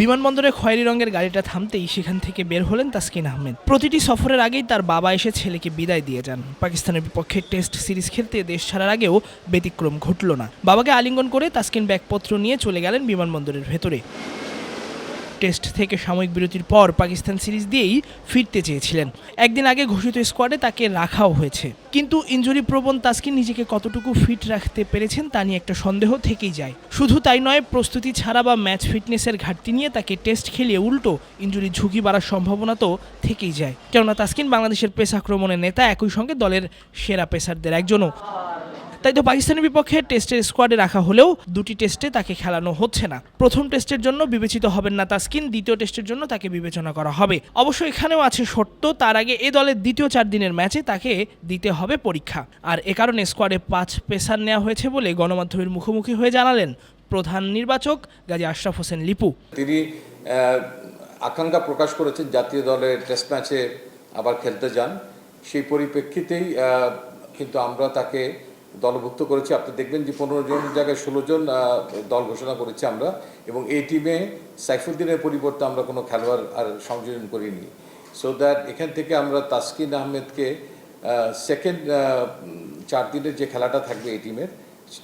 বিমানবন্দরে খয়েরি রঙের গাড়িটা থামতেই সেখান থেকে বের হলেন তাসকিন আহমেদ। প্রতিটি সফরের আগেই তার বাবা এসে ছেলেকে বিদায় দিয়ে যান। পাকিস্তানের বিপক্ষে টেস্ট সিরিজ খেলতে দেশ ছাড়ার আগেও ব্যতিক্রম ঘটল না। বাবাকে আলিঙ্গন করে তাসকিন ব্যাগপত্র নিয়ে চলে গেলেন বিমানবন্দরের ভেতরে। টেস্ট থেকে সাময়িক বিরতির পর পাকিস্তান সিরিজ দিয়েই ফিরতে চেয়েছিলেন। একদিন আগে ঘোষিত স্কোয়াডে তাকে রাখাও হয়েছে। কিন্তু ইঞ্জুরি প্রবণ তাসকিন নিজেকে কতটুকু ফিট রাখতে পেরেছেন তা নিয়ে একটা সন্দেহ থেকেই যায়। শুধু তাই নয়, প্রস্তুতি ছাড়া বা ম্যাচ ফিটনেসের ঘাটতি নিয়ে তাকে টেস্ট খেলিয়ে উল্টো ইঞ্জুরির ঝুঁকি বাড়ার সম্ভাবনা তো থেকেই যায়। কেননা তাসকিন বাংলাদেশের পেস আক্রমণের নেতা একই সঙ্গে দলের সেরা পেসারদের একজনও। তাই তো পাকিস্তানের বিপক্ষে টেস্টের স্কোয়াডে রাখা হলেও দুটি টেস্টে তাকে খেলানো হচ্ছে না। প্রথম টেস্টের জন্য বিবেচিত হবেন না তাসকিন, দ্বিতীয় টেস্টের জন্য তাকে বিবেচনা করা হবে। অবশ্য এখানেও আছে সত্য, তার আগে এ দলের দ্বিতীয় চার দিনের ম্যাচে তাকে দিতে হবে পরীক্ষা। আর এ কারণে স্কোয়াডে পাঁচ পেসার নেওয়া হয়েছে বলে গণমাধ্যমের মুখোমুখি হয়ে জানালেন প্রধান নির্বাচক গাজী আশরাফ হোসেন লিপু। তিনি আকাঙ্ক্ষা প্রকাশ করেছেন জাতীয় দলের টেস্ট ম্যাচে আবার খেলতে যান। সেই পরিপ্রেক্ষিতেই কিন্তু আমরা তাকে দলভুক্ত করেছি। আপনি দেখবেন যে পনেরো জন জায়গায় ষোলো জন দল ঘোষণা করেছি আমরা এবং এই টিমে সাইফুদ্দিনের পরিবর্তে আমরা কোনো খেলোয়াড় আর সংযোজন করিনি। সো দ্যাট এখান থেকে আমরা তাসকিন আহমেদকে সেকেন্ড চার দিনের যে খেলাটা থাকবে এই টিমের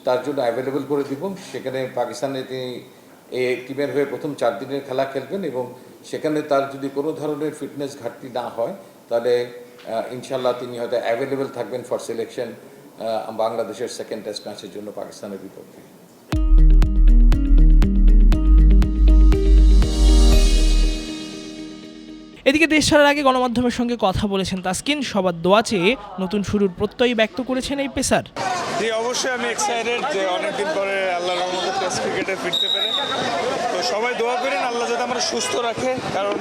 তার জন্য অ্যাভেলেবল করে দিব। সেখানে পাকিস্তানে তিনি এই টিমের হয়ে প্রথম চার দিনের খেলা খেলবেন এবং সেখানে তার যদি কোনো ধরনের ফিটনেস ঘাটতি না হয়, তাহলে ইনশাল্লাহ তিনি হয়তো অ্যাভেলেবেল থাকবেন ফর সিলেকশন বাংলাদেশের সেকেন্ড টেস্ট ম্যাচের জন্য পাকিস্তানের বিপক্ষে। এদিকে দেশ ছাড়ার আগে গণমাধ্যমের সঙ্গে কথা বলেছেন তাসকিন। সবার দোয়া চেয়ে নতুন শুরুর প্রত্যয় ব্যক্ত করেছেন এই পেসার। জি, অবশ্যই আমি এক্সাইটেড যে অনেকদিন পরে আল্লাহর রহমতে টেস্ট ক্রিকেটে ফিরতে পেরে। তো সবাই দোয়া করেন, আল্লাহ যাতে আমরা সুস্থ রাখে। কারণ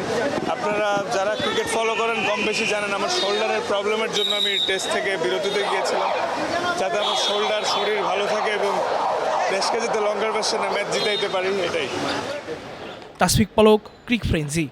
আপনারা যারা ক্রিকেট ফলো করেন, কম বেশি জানেন, আমার শোল্ডারের প্রবলেমের জন্য আমি টেস্ট থেকে বিরতিতে গিয়েছিলাম। যাতে আমার শোল্ডার শরীর ভালো থাকে এবং দেশকে যাতে লঙ্গার ভার্সনে ম্যাচ জিতাইতে পারি, এটাই। তাসফিক পলক, ক্রিক ফ্রেন্সি।